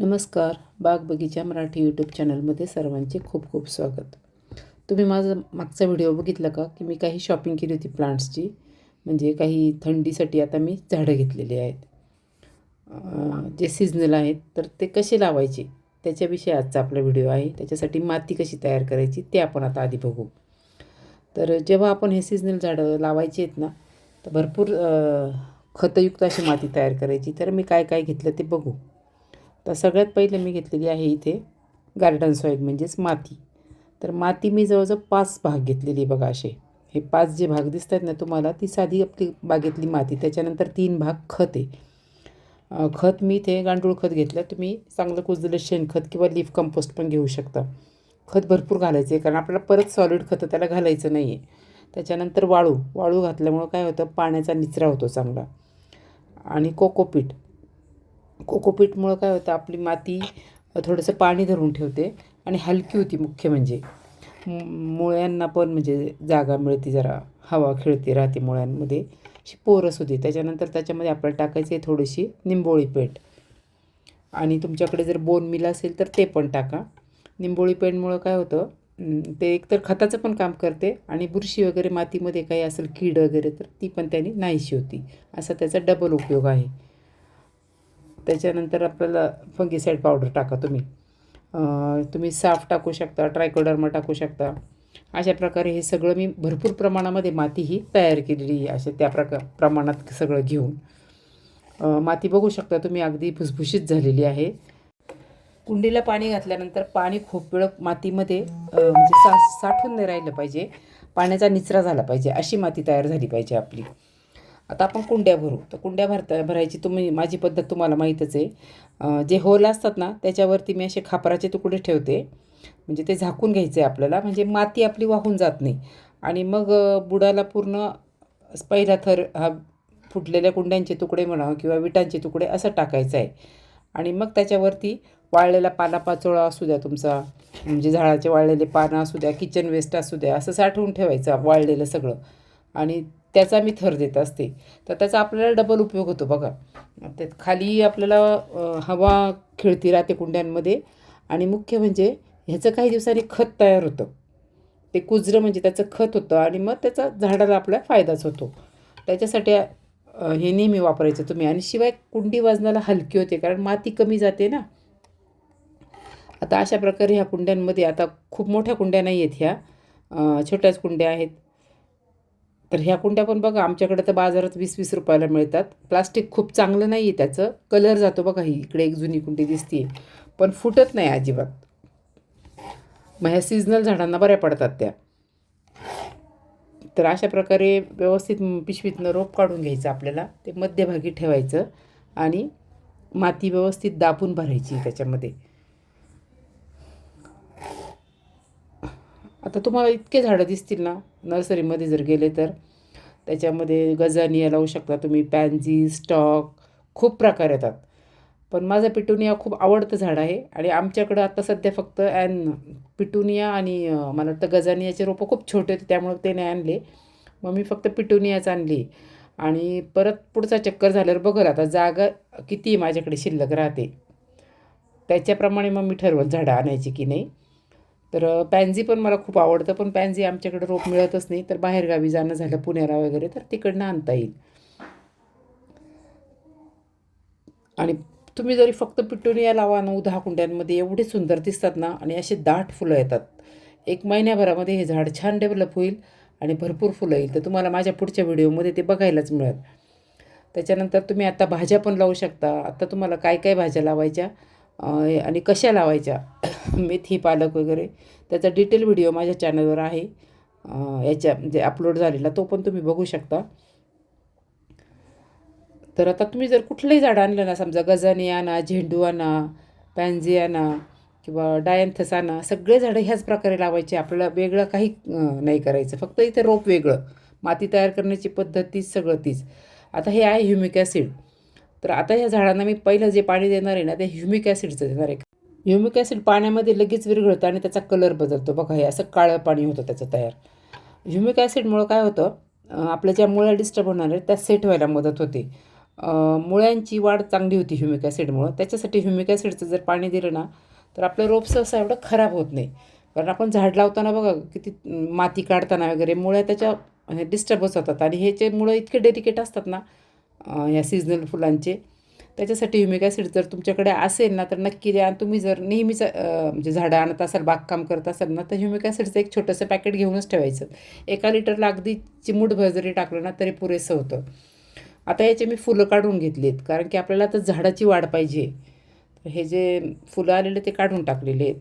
नमस्कार बाग बगीचा मराठी यूट्यूब चॅनलमध्ये सर्वांचे खूप खूप स्वागत. तुम्ही माझा मागचा व्हिडिओ बघितला का? की मी काही शॉपिंग केली होती प्लांट्सची म्हणजे काही थंडीसाठी आता मी झाडं घेतलेली आहेत. जे सिजनल आहेत तर ते कसे लावायचे? त्याच्याविषयी आजचा आपला व्हिडिओ आहे. त्याच्यासाठी माती कशी तयार करायची ते आपण आता आधी बघू. तर जेव्हा आपण हे सिजनल झाडं लावायची आहेत ना तर भरपूर खतयुक्त अशी माती तयार करायची. तर मी काय काय घेतलं ते बघू. तर सगळ्यात पहिले मी घेतलेली आहे इथे गार्डन सॉईल म्हणजेच माती. तर माती मी जवळजवळ पाच भाग घेतलेली बघा असे. हे पाच जे भाग दिसत आहेत ना तुम्हाला ती साधी आपली बागेतली माती. त्याच्यानंतर तीन भाग खत आहे. खत मी इथे गांडूळ खत घेतलं. तुम्ही चांगलं कुजलेलं शेणखत किंवा लीफ कंपोस्ट पण घेऊ शकता. खत भरपूर घालायचं आहे कारण आपल्याला परत सॉलिड खतं त्याला घालायचं नाही आहे त्याच्यानंतर वाळू वाळू घातल्यामुळं काय होतं? पाण्याचा निचरा होतो चांगला. आणि कोकोपीट कोकोपीटमुळं काय होतं आपली माती थोडंसं पाणी धरून ठेवते आणि हलकी होती मुख्य म्हणजे. मु- मुळ्यांना पण म्हणजे जागा मिळते जरा हवा खेळते राहते मुळ्यांमध्ये. अशी पोरस होती त्याच्यानंतर त्याच्यामध्ये आपल्याला टाकायचं आहे थोडीशी निंबोळी पेंट आणि तुमच्याकडे जर बोन मिल असेल तर ते पण टाका. निंबोळी पेंटमुळं काय होतं ते एकतर खताचं पण काम करते आणि बुरशी वगैरे मातीमध्ये काही असेल कीड वगैरे तर ती पण त्यांनी नाहीशी होती. असा त्याचा डबल उपयोग आहे. त्याच्यानंतर आपल्याला फंगीसाईड पावडर टाका तुम्ही. तुम्ही साफ टाकू शकता ट्रायकोडर्मा टाकू शकता. अशा प्रकारे हे सगळं मी भरपूर प्रमाणामध्ये माती ही तयार केलेली आहे. अशा त्या प्रका प्रमाणात सगळं घेऊन. माती बघू शकता तुम्ही अगदी भुसभुशीत झालेली आहे. कुंडीला पाणी घातल्यानंतर पाणी खूप वेळ मातीमध्ये म्हणजे सा साठून नाही राहिलं पाहिजे. पाण्याचा निचरा झाला पाहिजे. अशी माती तयार झाली पाहिजे आपली. आता आपण कुंड्या भरू. तर कुंड्या भरता भरायची तुम्ही माझी पद्धत तुम्हाला माहीतच आहे. जे होल असतात ना त्याच्यावरती मी असे खापराचे तुकडे ठेवते. म्हणजे ते झाकून घ्यायचं आहे आपल्याला. म्हणजे माती आपली वाहून जात नाही. आणि मग बुडाला पूर्ण पहिला थर हा फुटलेल्या कुंड्यांचे तुकडे म्हणा किंवा विटांचे तुकडे असं टाकायचं आहे आणि मग त्याच्यावरती वाळलेला पालापाचोळा असू द्या तुमचा. म्हणजे झाडाचे वाळलेले पानं असू द्या किचन वेस्ट असू द्या असं साठवून ठेवायचं वाळलेलं सगळं. आणि त्याचा मी थर देत असते. तर त्याचा आपल्याला डबल उपयोग होतो बघा. त्यात खाली आपल्याला हवा खेळती राहते कुंड्यांमध्ये आणि मुख्य म्हणजे ह्याचं काही दिवसांनी खत तयार होतं. ते कुजरं म्हणजे त्याचं खत होतं आणि मग त्याचा झाडाला आपला फायदाच होतो. त्याच्यासाठी हे नेहमी वापरायचं तुम्ही. आणि शिवाय कुंडी वाजनाला हलकी होते कारण माती कमी जाते ना. आता अशा प्रकारे ह्या कुंड्यांमध्ये आता खूप मोठ्या कुंड्या नाही आहेत ह्या. छोट्याच कुंड्या आहेत. तर ह्या कुंड्या पण बघा आमच्याकडे तर बाजारात वीस वीस रुपयाला मिळतात. प्लास्टिक खूप चांगलं नाही आहे त्याचं. कलर जातो बघा ही इकडे एक जुनी कुंडी दिसते पण फुटत नाही अजिबात. मग ह्या सिजनल झाडांना बऱ्या पडतात त्या. तर अशा प्रकारे व्यवस्थित पिशवीतनं रोप काढून घ्यायचं आपल्याला. ते मध्यभागी ठेवायचं आणि माती व्यवस्थित दाबून भरायची त्याच्यामध्ये. आता तुम्हाला इतके झाडं दिसतील ना नर्सरीमध्ये जर गेले तर. त्याच्यामध्ये गजानिया लावू शकता तुम्ही पॅन्झी स्टॉक खूप प्रकार येतात. पण माझं पिटुनिया खूप आवडतं झाड आहे आणि आमच्याकडं आता सध्या फक्त ॲन पिटुनिया आणि मला वाटतं गजानियाचे रोपं खूप छोटे होते त्यामुळे ते नाही आणले. मग मी फक्त पिटुनियाच आणली. आणि परत पुढचा चक्कर झाल्यावर बघर आता जागा किती माझ्याकडे शिल्लक राहते. त्याच्याप्रमाणे मग मी ठरवलं झाडं आणायची की नाही. तर पॅन्झी पण मला खूप आवडतं पण पॅन्झी आमच्याकडे रोप मिळतच नाही तर बाहेरगावी जाणं झालं पुण्याला वगैरे तर तिकडनं आणता येईल. आणि तुम्ही जरी फक्त पिटुनिया लावा नऊ दहा कुंड्यांमध्ये एवढे सुंदर दिसतात ना आणि असे दाट फुलं येतात. एक महिन्याभरामध्ये हे झाड छान डेव्हलप होईल आणि भरपूर फुलं येईल. तर तुम्हाला माझ्या पुढच्या व्हिडिओमध्ये ते बघायलाच मिळेल. त्याच्यानंतर तुम्ही आता भाज्या पण लावू शकता. आता तुम्हाला काय काय भाज्या लावायच्या आणि कशा लावायच्या मेथी पालक वगैरे. त्याचा डिटेल व्हिडिओ माझ्या चॅनलवर आहे. याच्या म्हणजे अपलोड झालेला तो पण तुम्ही बघू शकता. तर आता तुम्ही जर कुठलंही झाड आणलं ना समजा गजानी आणा झेंडू आणा पॅन्झी आणा किंवा डायन्थस आणा सगळे झाडं ह्याच प्रकारे लावायचे. आपल्याला वेगळं काही नाही करायचं. फक्त इथे रोप वेगळं. माती तयार करण्याची पद्धत तीच सगळं तीच. आता हे आहे ह्युमिक ॲसिड तर आता ह्या झाडांना मी पहिलं जे पाणी देणार आहे ना ते ह्युमिक ॲसिडचं देणार आहे. ह्युमिक ॲसिड पाण्यामध्ये लगेच विरघळतं आणि त्याचा कलर बदलतो. बघा हे असं काळं पाणी होतं त्याचं तयार. ह्युमिक ॲसिडमुळं काय होतं आपल्या ज्या मुळ्या डिस्टर्ब होणार आहेत त्या सेट व्हायला मदत होते. मुळ्यांची वाढ चांगली होती ह्युमिक ॲसिडमुळं त्याच्यासाठी ह्युमिक ॲसिडचं जर पाणी दिलं ना तर आपलं रोप सहसा एवढं खराब होत नाही. कारण आपण झाड लावताना बघा किती माती काढताना वगैरे मुळ्या त्याच्या डिस्टर्बच होतात आणि ह्याचे मुळं इतके डेलिकेट असतात ना ह्या सीझनल फुलांचे त्याच्यासाठी युमिक ॲसिड जर तुमच्याकडे असेल ना तर नक्की द्या. तुम्ही जर नेहमीच म्हणजे झाडं आणत असाल बागकाम करत असाल ना तर ह्युमिक ॲसिडचं एक छोटंसं पॅकेट घेऊनच ठेवायचं. एका लिटरला अगदी चिमूटभर जरी टाकलं ना तरी पुरेसं होतं. आता याचे मी फुलं काढून घेतलीत कारण की आपल्याला आता झाडाची वाढ पाहिजे. हे जे फुलं आलेले ते काढून टाकलेले आहेत.